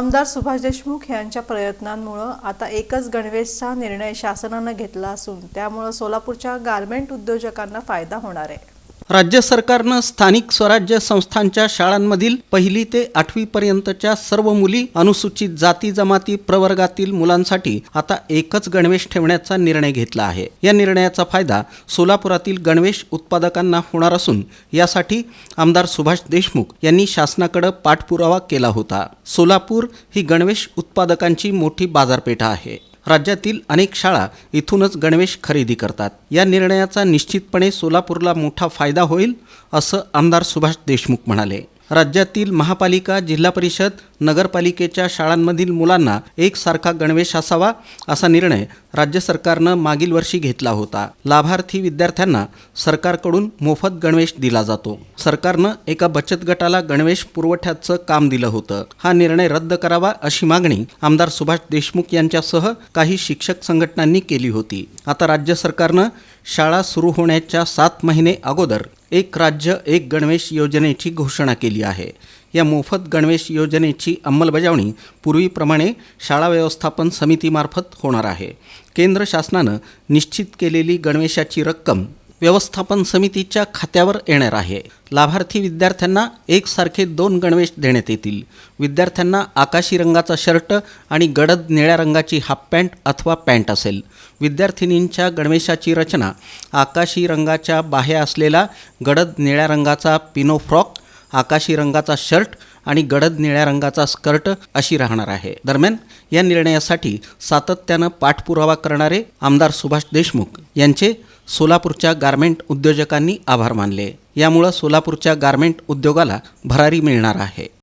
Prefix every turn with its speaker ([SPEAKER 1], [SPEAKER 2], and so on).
[SPEAKER 1] आमदार सुभाष देशमुख यांच्या प्रयत्नांमुळं आता एकच गणवेशचा निर्णय शासनानं घेतला असून त्यामुळं सोलापूरच्या गारमेंट उद्योजकांना फायदा होणार आहे.
[SPEAKER 2] राज्य सरकारनं स्थानिक स्वराज्य संस्थांच्या शाळांमधील पहिली ते आठवीपर्यंतच्या सर्व मुली अनुसूचित जाती जमाती प्रवर्गातील मुलांसाठी आता एकच गणवेश ठेवण्याचा निर्णय घेतला आहे. या निर्णयाचा फायदा सोलापुरातील गणवेश उत्पादकांना होणार असून यासाठी आमदार सुभाष देशमुख यांनी शासनाकडे पाठपुरावा केला होता. सोलापूर ही गणवेश उत्पादकांची मोठी बाजारपेठ आहे. राज्यातील अनेक शाळा इथूनच गणवेश खरेदी करतात. या निर्णयाचा निश्चितपणे सोलापूरला मोठा फायदा होईल असं आमदार सुभाष देशमुख म्हणाले. राज्यातील महापालिका जिल्हा परिषद नगरपालिकेच्या शाळांमधील मुलांना एकसारखा गणवेश असावा असा निर्णय राज्य सरकारनं मागील वर्षी घेतला होता. लाभार्थी विद्यार्थ्यांना सरकारकडून मोफत गणवेश दिला जातो. सरकारनं एका बचत गटाला गणवेश पुरवठ्याचं काम दिलं होतं. हा निर्णय रद्द करावा अशी मागणी आमदार सुभाष देशमुख यांच्यासह काही शिक्षक संघटनांनी केली होती. आता राज्य सरकारनं शाळा सुरू होण्याच्या सात महिने अगोदर एक राज्य एक गणवेश योजनेची घोषणा केली आहे. या मोफत गणवेश योजनेची अंमलबजावणी पूर्वीप्रमाणे शाळा व्यवस्थापन समितीमार्फत होणार आहे. केंद्र शासनानं निश्चित केलेली गणवेशाची रक्कम व्यवस्थापन समितीच्या खात्यावर येणार आहे. लाभार्थी विद्यार्थ्यांना एकसारखे दोन गणवेश देण्यात येतील. विद्यार्थ्यांना आकाशी रंगाचा शर्ट आणि गडद निळ्या रंगाची हाफ पॅन्ट अथवा पॅन्ट असेल. विद्यार्थिनींच्या गणवेशाची रचना आकाशी रंगाच्या बाह्या असलेला गडद निळ्या रंगाचा पिनो फ्रॉक आकाशी रंगाचा शर्ट आणि गडद निळ्या रंगाचा स्कर्ट अशी राहणार आहे. दरम्यान या निर्णयासाठी सातत्यानं पाठपुरावा करणारे आमदार सुभाष देशमुख यांचे सोलापूरच्या गारमेंट उद्योजकांनी आभार मानले. यामुळं सोलापूरच्या गारमेंट उद्योगाला भरारी मिळणार आहे.